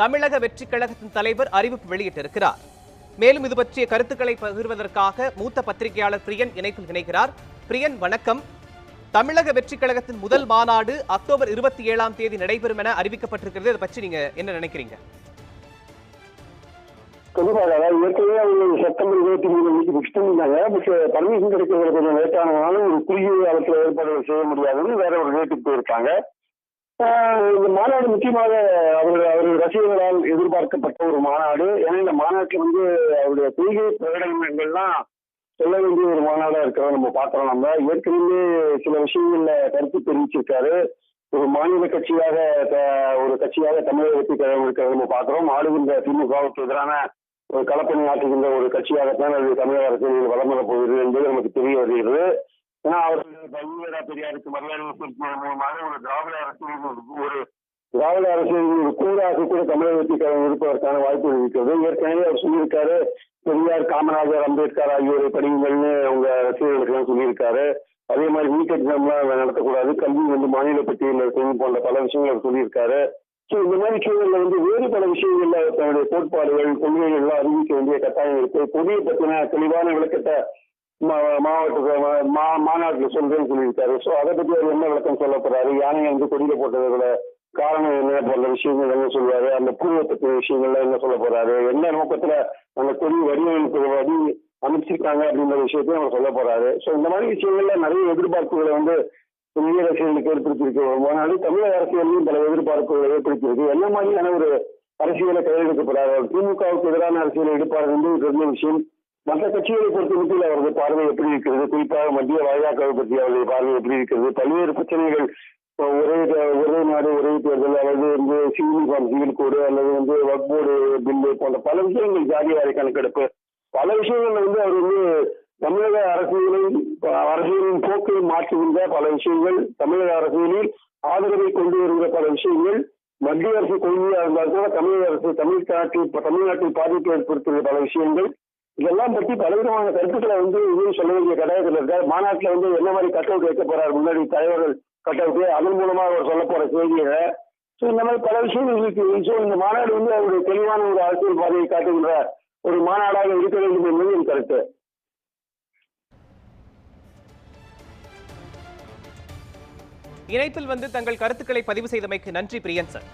தமிழக வெற்றிக் கழகத்தின் தலைவர் அறிவிப்பு வெளியிட்டிருக்கிறார். மேலும் இது பற்றிய கருத்துக்களை பகிர்வதற்காக மூத்த பத்திரிகையாளர் பிரியன் இணைப்பில் இணைகிறார். பிரியன் வணக்கம். தமிழக வெற்றிக் கழகத்தின் முதல் மாநாடு அக்டோபர் இருபத்தி ஏழாம் தேதி நடைபெறும் என அறிவிக்கப்பட்டிருக்கிறது. இதை பற்றி நீங்க என்ன நினைக்கிறீங்க? கண்டிப்பாக. அதாவது ஏற்கனவே அவங்க செப்டம்பர் இருபத்தி மூணு மணிக்கு ஃபிக்ஸ் பண்ணியிருந்தாங்க. பட் பர்மிஷன் கிடைக்கிறது கொஞ்சம் லேட் ஆனதுனால ஒரு குறுகிய காலத்தில் ஏற்பாடுகள் செய்ய முடியாதுன்னு வேற ஒரு ரேட்டுக்கு போயிருக்காங்க. இந்த மாநாடு முக்கியமாக அவருடைய அவர் ரசிகர்களால் எதிர்பார்க்கப்பட்ட ஒரு மாநாடு. ஏன்னா இந்த மாநாட்டில் வந்து அவருடைய கொள்கை பிரகடனங்கள்லாம் சொல்ல வேண்டிய ஒரு மாநாடா இருக்கிறத நம்ம பார்க்கிறோம் நம்ம. ஏற்கனவே சில விஷயங்கள்ல கருத்து தெரிவிச்சிருக்காரு. ஒரு மாநில கட்சியாக ஒரு கட்சியாக தமிழக வெற்றி கழகம் இருக்கிறத நம்ம பார்க்கிறோம். ஆளுகின்ற திமுகவுக்கு எதிரான ஒரு கலப்பணி ஆற்றுகின்ற ஒரு கட்சியாகத்தான் அது தமிழக அரசியல் வளம் வரப்போகுது என்பது நமக்கு தெரிய வருகிறது. ஏன்னா அவர் பல்வேறு பெரியாருக்கு மரியாதை மூலமாக ஒரு திராவிட அரசு ஒரு- திராவிட அரசியலில் ஒரு கூறாக கூட தமிழக வெற்றி இருப்பதற்கான வாய்ப்பு இருக்கிறது. ஏற்கனவே அவர் சொல்லியிருக்காரு பெரியார் காமராஜர் அம்பேத்கர் ஆகியோரை படிங்கள்னு அவங்க ரசிகர்களுக்கு எல்லாம் சொல்லியிருக்காரு. அதே மாதிரி நீட் எக்ஸாம்லாம் நடத்தக்கூடாது. கல்வி வந்து மாநில பட்டியலில் இருக்கணும் போன்ற பல விஷயங்கள் அவர் சொல்லியிருக்காரு. ஸோ இந்த மாதிரி சூழலில் வந்து வேறு பல விஷயங்கள்ல தன்னுடைய கோட்பாடுகள் கொள்கைகள்லாம் அறிவிக்க வேண்டிய கட்டாயம் இருக்கு. கொடியை பற்றின தெளிவான விளக்கத்தை மாவட்ட மா- மா- மாநாட்டில் சொல்றேன்னு சொல்லியிருக்காரு. ஸோ அதை பத்தி அவர் என்ன விளக்கம் சொல்ல போறாரு? யானையை வந்து கொடியில போட்டதோட காரணம் என்ன போன்ற விஷயங்கள் என்ன சொல்லுவாரு? அந்த பூர்வ பற்றிய விஷயங்கள்ல என்ன சொல்ல போறாரு? என்ன நோக்கத்துல அந்த கொடி வடிவமைப்பு வடி அமைச்சிருக்காங்க அப்படின்ற விஷயத்தையும் அவர் சொல்ல போறாரு. ஸோ இந்த மாதிரி விஷயங்கள்ல நிறைய எதிர்பார்ப்புகளை வந்து இந்திய அரசியலுக்கு ஏற்படுத்தியிருக்கு. ஒரு தமிழக அரசியலையும் பல எதிர்பார்ப்புகளை ஏற்படுத்தியிருக்கு. என்ன மாதிரியான ஒரு அரசியலை கையெழுக்க போறாரு? திமுகவுக்கு எதிரான அரசியலை எடுப்பார் என்று தெரிஞ்ச விஷயம். மற்ற கட்சிகளை பொறுத்தமட்டில் அவரது பார்வை எப்படி இருக்கிறது? குறிப்பாக மத்திய பாஜகவை பற்றி அவருடைய பார்வை எப்படி இருக்கிறது? பல்வேறு பிரச்சனைகள் இப்போ ஒரே ஒரே நாடு ஒரே தேர்தல் அல்லது வந்து சிவில் ஃபார்ம் சிவில் கோடு அல்லது வந்து வக்போர்டு பில்லு போன்ற பல விஷயங்கள் ஜாதி வாரி கணக்கெடுப்பு. பல விஷயங்கள்ல வந்து அவர் வந்து தமிழக அரசியலை அரசியலின் போக்கை மாற்றுகின்ற பல விஷயங்கள் தமிழக அரசியலில் ஆதரவை கொண்டு வருகிற பல விஷயங்கள் மத்திய அரசு கொள்கையாக இருந்தால் கூட தமிழக அரசு தமிழ்நாட்டில் தமிழ்நாட்டில் பாதிப்பு ஏற்படுத்துகிற பல விஷயங்கள் இதெல்லாம் பற்றி பலவிதமான கருத்துக்களை வந்து இன்னும் சொல்ல வேண்டிய கட்டாயத்தில் இருக்கார். மாநாட்டில் வந்து என்ன மாதிரி கட் அவுட் வைக்க போறார் முன்னாடி தலைவர்கள் கட் அவுட் அதன் மூலமா அவர் சொல்ல போற செய்திகளை. ஸோ இந்த மாதிரி பல விஷயங்கள் இருக்கு. ஸோ இந்த மாநாடு வந்து அவருடைய தெளிவான ஒரு அரசியல் பாதையை காட்டுகின்ற ஒரு மாநாடாக இருக்க வேண்டும் என்பது என் கருத்து. இணைப்பில் வந்து தங்கள் கருத்துக்களை பதிவு செய்தமைக்கு நன்றி பிரியன் சார்.